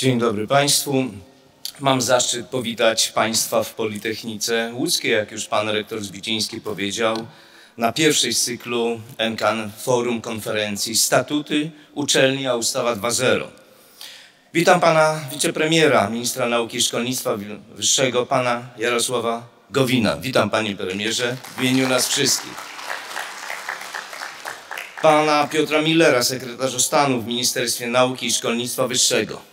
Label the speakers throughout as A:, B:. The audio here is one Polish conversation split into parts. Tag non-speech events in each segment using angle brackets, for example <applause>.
A: Dzień dobry Państwu. Mam zaszczyt powitać Państwa w Politechnice Łódzkiej, jak już Pan Rektor Zbiciński powiedział, na pierwszej z cyklu NKAN Forum Konferencji Statuty Uczelni a Ustawa 2.0. Witam Pana Wicepremiera, Ministra Nauki i Szkolnictwa Wyższego, Pana Jarosława Gowina. Witam Panie Premierze w imieniu nas wszystkich. Pana Piotra Millera, sekretarza stanu w Ministerstwie Nauki i Szkolnictwa Wyższego.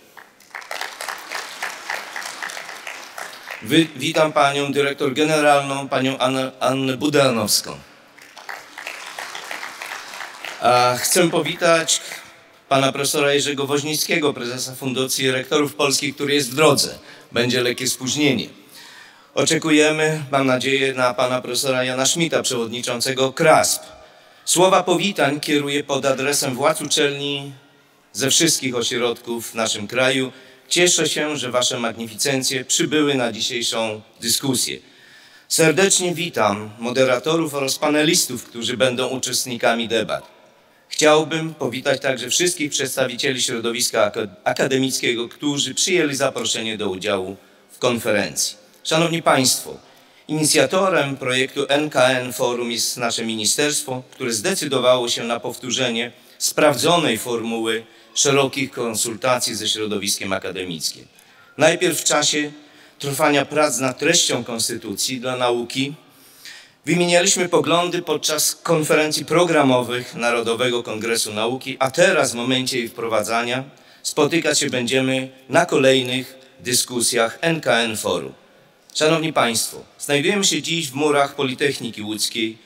A: Wy, witam panią dyrektor generalną, panią Annę, Annę Budanowską. A chcę powitać pana profesora Jerzego Woźnickiego, prezesa Fundacji Rektorów Polskich, który jest w drodze. Będzie lekkie spóźnienie. Oczekujemy, mam nadzieję, na pana profesora Jana Szmita, przewodniczącego KRASP. Słowa powitań kieruję pod adresem władz uczelni ze wszystkich ośrodków w naszym kraju Cieszę się, że Wasze magnificencje przybyły na dzisiejszą dyskusję. Serdecznie witam moderatorów oraz panelistów, którzy będą uczestnikami debat. Chciałbym powitać także wszystkich przedstawicieli środowiska akademickiego, którzy przyjęli zaproszenie do udziału w konferencji. Szanowni Państwo, inicjatorem projektu NKN Forum jest nasze ministerstwo, które zdecydowało się na powtórzenie sprawdzonej formuły szerokich konsultacji ze środowiskiem akademickim. Najpierw w czasie trwania prac nad treścią Konstytucji dla nauki wymienialiśmy poglądy podczas konferencji programowych Narodowego Kongresu Nauki, a teraz w momencie jej wprowadzania spotykać się będziemy na kolejnych dyskusjach NKN Forum. Szanowni Państwo, znajdujemy się dziś w murach Politechniki Łódzkiej,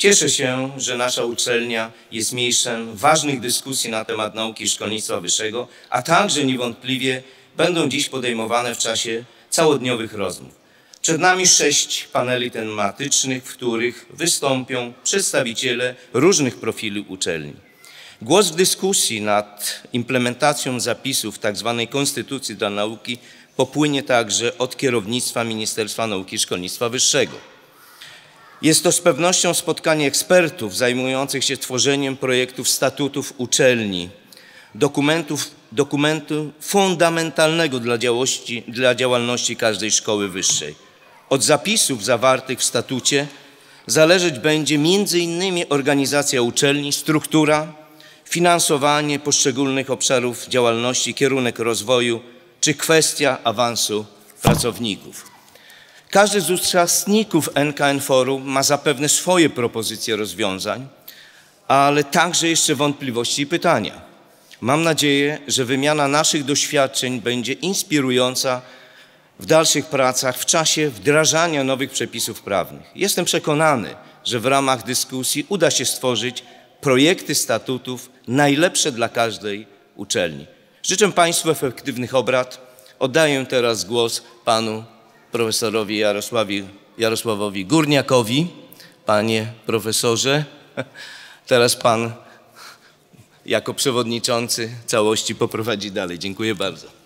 A: Cieszę się, że nasza uczelnia jest miejscem ważnych dyskusji na temat nauki i szkolnictwa wyższego, a także niewątpliwie będą dziś podejmowane w czasie całodniowych rozmów. Przed nami sześć paneli tematycznych, w których wystąpią przedstawiciele różnych profili uczelni. Głos w dyskusji nad implementacją zapisów tzw. Tak Konstytucji dla nauki popłynie także od kierownictwa Ministerstwa Nauki i Szkolnictwa Wyższego. Jest to z pewnością spotkanie ekspertów zajmujących się tworzeniem projektów statutów uczelni, dokumentów, dokumentu fundamentalnego dla, działości, dla działalności każdej szkoły wyższej. Od zapisów zawartych w statucie zależeć będzie innymi organizacja uczelni, struktura, finansowanie poszczególnych obszarów działalności, kierunek rozwoju czy kwestia awansu pracowników. Każdy z uczestników NKN Forum ma zapewne swoje propozycje rozwiązań, ale także jeszcze wątpliwości i pytania. Mam nadzieję, że wymiana naszych doświadczeń będzie inspirująca w dalszych pracach w czasie wdrażania nowych przepisów prawnych. Jestem przekonany, że w ramach dyskusji uda się stworzyć projekty statutów najlepsze dla każdej uczelni. Życzę Państwu efektywnych obrad. Oddaję teraz głos panu profesorowi Jarosławi, Jarosławowi Górniakowi. Panie profesorze, <laughs> teraz pan jako przewodniczący całości poprowadzi dalej. Dziękuję bardzo.